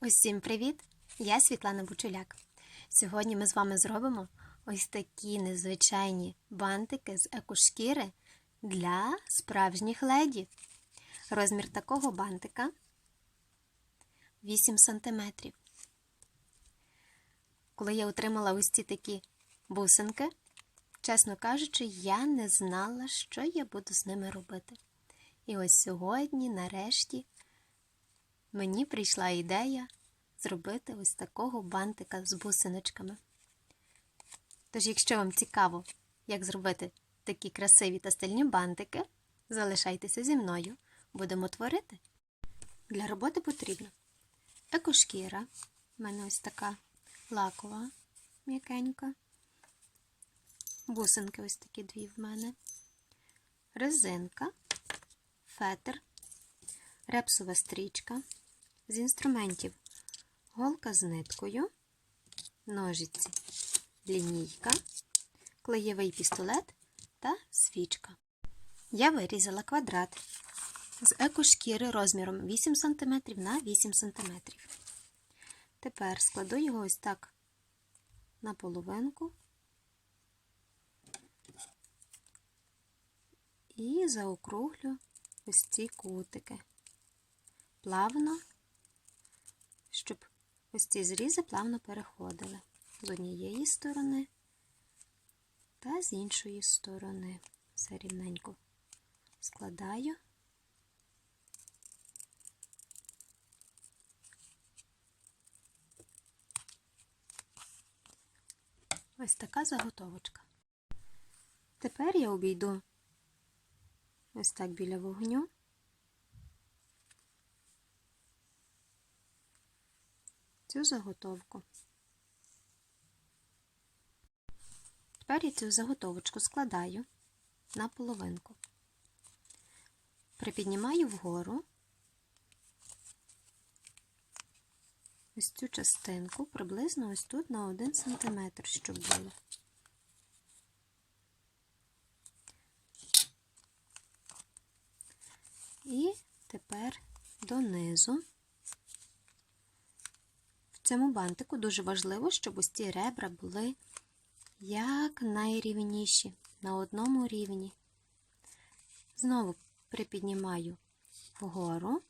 Усім привіт! Я Світлана Бучуляк. Сьогодні ми з вами зробимо ось такі незвичайні бантики з екошкіри для справжніх леді. Розмір такого бантика 8 см. Коли я отримала ось ці такі бусинки, чесно кажучи, я не знала, що я буду з ними робити. І ось сьогодні, нарешті, мені прийшла ідея зробити ось такого бантика з бусиночками. Тож, якщо вам цікаво, як зробити такі красиві та стильні бантики, залишайтеся зі мною, будемо творити. Для роботи потрібно екошкіра, у мене ось така лакова, м'якенька, бусинки ось такі дві в мене, резинка, фетр, репсова стрічка. З інструментів голка з ниткою, ножиці, лінійка, клеєвий пістолет та свічка. Я вирізала квадрат з екошкіри розміром 8 см на 8 см. Тепер складу його ось так на половинку і заокруглю ось ці кутики. Плавно, щоб ось ці зрізи плавно переходили з однієї сторони та з іншої сторони. Все рівненько складаю. Ось така заготовочка. Тепер я обійду ось так біля вогню. Цю заготовку. Тепер я цю заготовочку складаю на половинку, припіднімаю вгору ось цю частинку приблизно ось тут на 1 см, щоб було. І тепер донизу. Цьому бантику дуже важливо, щоб ось ці ребра були як найрівніші, на одному рівні. Знову припіднімаю вгору.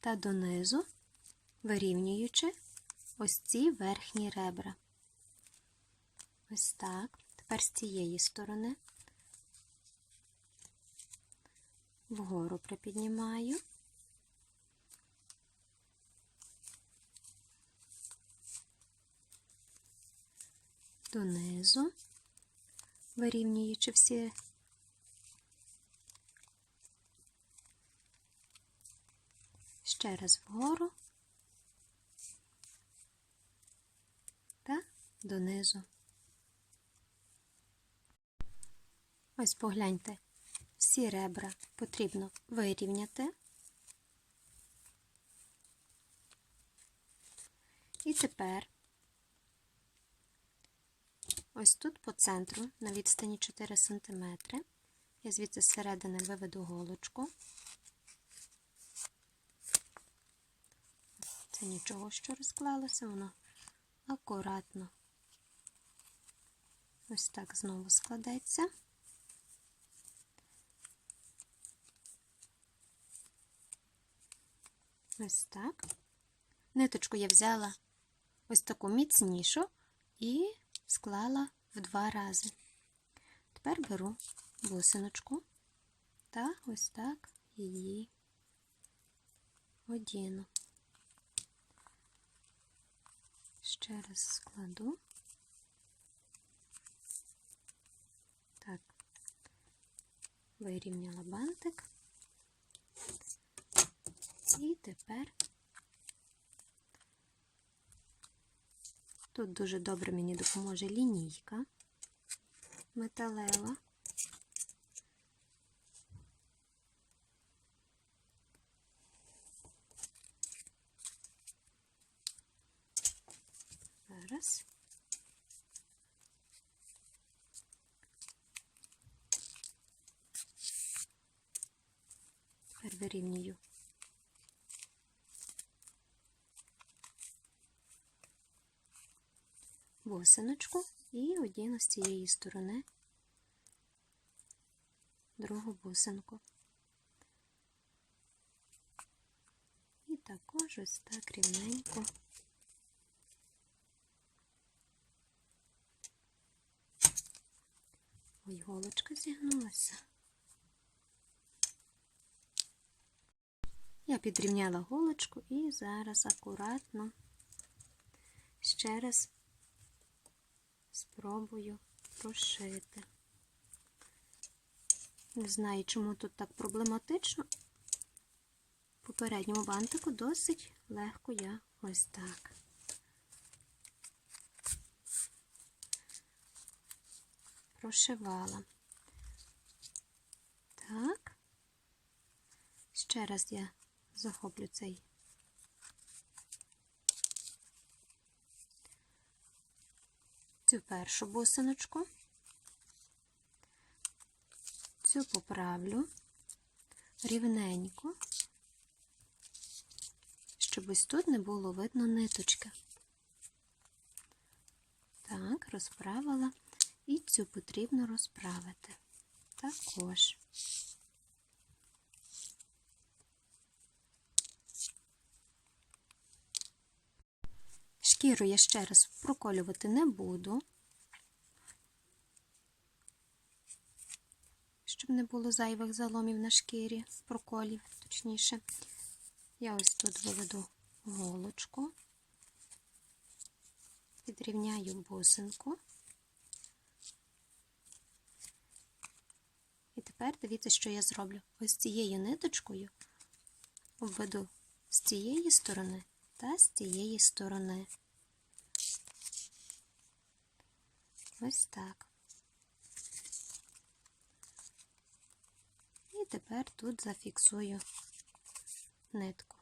Та донизу, вирівнюючи ось ці верхні ребра. Ось так. Тепер з цієї сторони вгору припіднімаю. Донизу, вирівнюючи всі ще раз вгору та донизу. Ось погляньте, всі ребра потрібно вирівняти. І тепер ось тут по центру, на відстані 4 см, я звідси зсередини виведу голочку. Це нічого, що розклалося, воно акуратно ось так знову складеться. Ось так. Ниточку я взяла ось таку міцнішу і склала в два рази. Тепер беру бусиночку та ось так її одіну. Ще раз складу. Так, вирівняла бантик. І тепер тут дуже добре мені допоможе лінійка металева. Зараз. вирівнюю. Бусиночку і одіну з цієї сторони другу бусинку. І також ось так рівненько. Ой, голочка зігнулася. Я підрівняла голочку і зараз акуратно ще раз спробую прошити. Не знаю, чому тут так проблематично. Попередньому бантику досить легко я ось так. Прошивала. Так. Ще раз я захоплю цей цю першу бусиночку, цю поправлю рівненько, щоб ось тут не було видно ниточки. Так, розправила, і цю потрібно розправити також. Шкіру я ще раз проколювати не буду, щоб не було зайвих заломів на шкірі, проколів, точніше. Я ось тут виведу голочку, підрівняю бусинку. І тепер дивіться, що я зроблю. Ось цією ниточкою обведу з цієї сторони та з цієї сторони. Ось так. І тепер тут зафіксую нитку.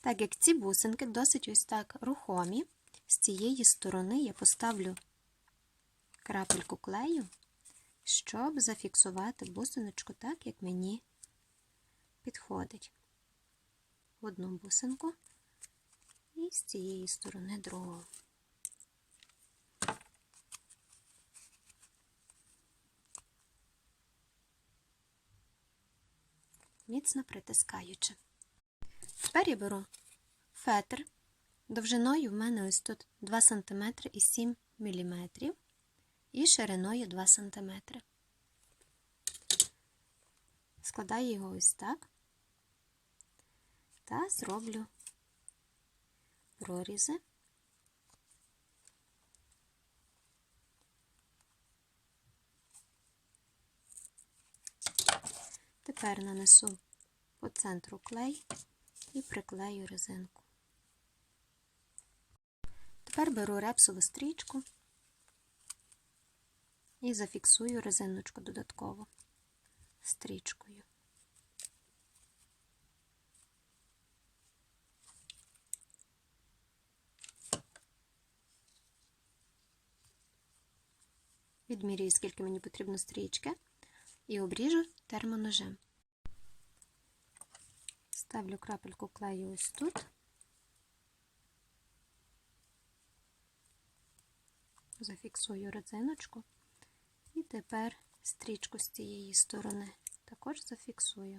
Так як ці бусинки досить ось так рухомі, з цієї сторони я поставлю крапельку клею, щоб зафіксувати бусиночку так, як мені підходить. Одну бусинку і з цієї сторони другу. Міцно притискаючи. Тепер я беру фетр. Довжиною в мене ось тут 2 см і 7 мм і шириною 2 см. Складаю його ось так та зроблю прорізи. Тепер нанесу по центру клей і приклею резинку. Тепер беру репсову стрічку і зафіксую резиночку додатково стрічкою. Відмірюю, скільки мені потрібно стрічки, і обріжу термоножем. Ставлю крапельку клею ось тут. Зафіксую резиночку і тепер стрічку з цієї сторони також зафіксую.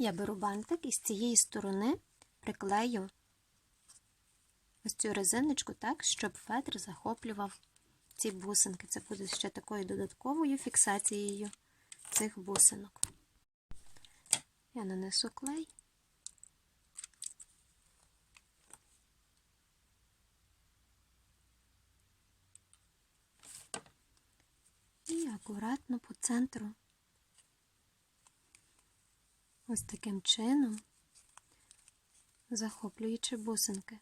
Я беру бантик і з цієї сторони приклею ось цю резиночку так, щоб фетр захоплював ці бусинки. Це буде ще такою додатковою фіксацією цих бусинок. Я нанесу клей. І акуратно по центру ось таким чином, захоплюючи бусинки.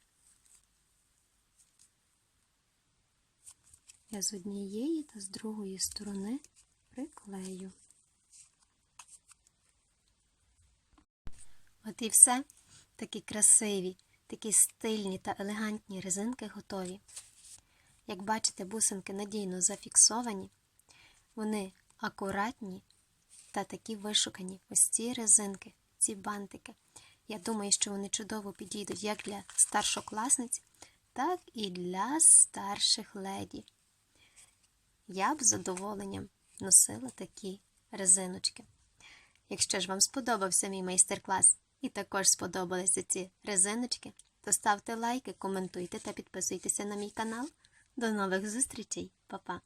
Я з однієї та з другої сторони приклею. От і все такі красиві Такі стильні та елегантні резинки готові. Як бачите, бусинки надійно зафіксовані, вони акуратні та такі вишукані. Ось ці резинки, ці бантики. Я думаю, що вони чудово підійдуть як для старшокласниць, так і для старших леді. Я б з задоволенням носила такі резиночки. Якщо ж вам сподобався мій майстер-клас і також сподобалися ці резиночки, то ставте лайки, коментуйте та підписуйтеся на мій канал. До нових зустрічей, Па-па!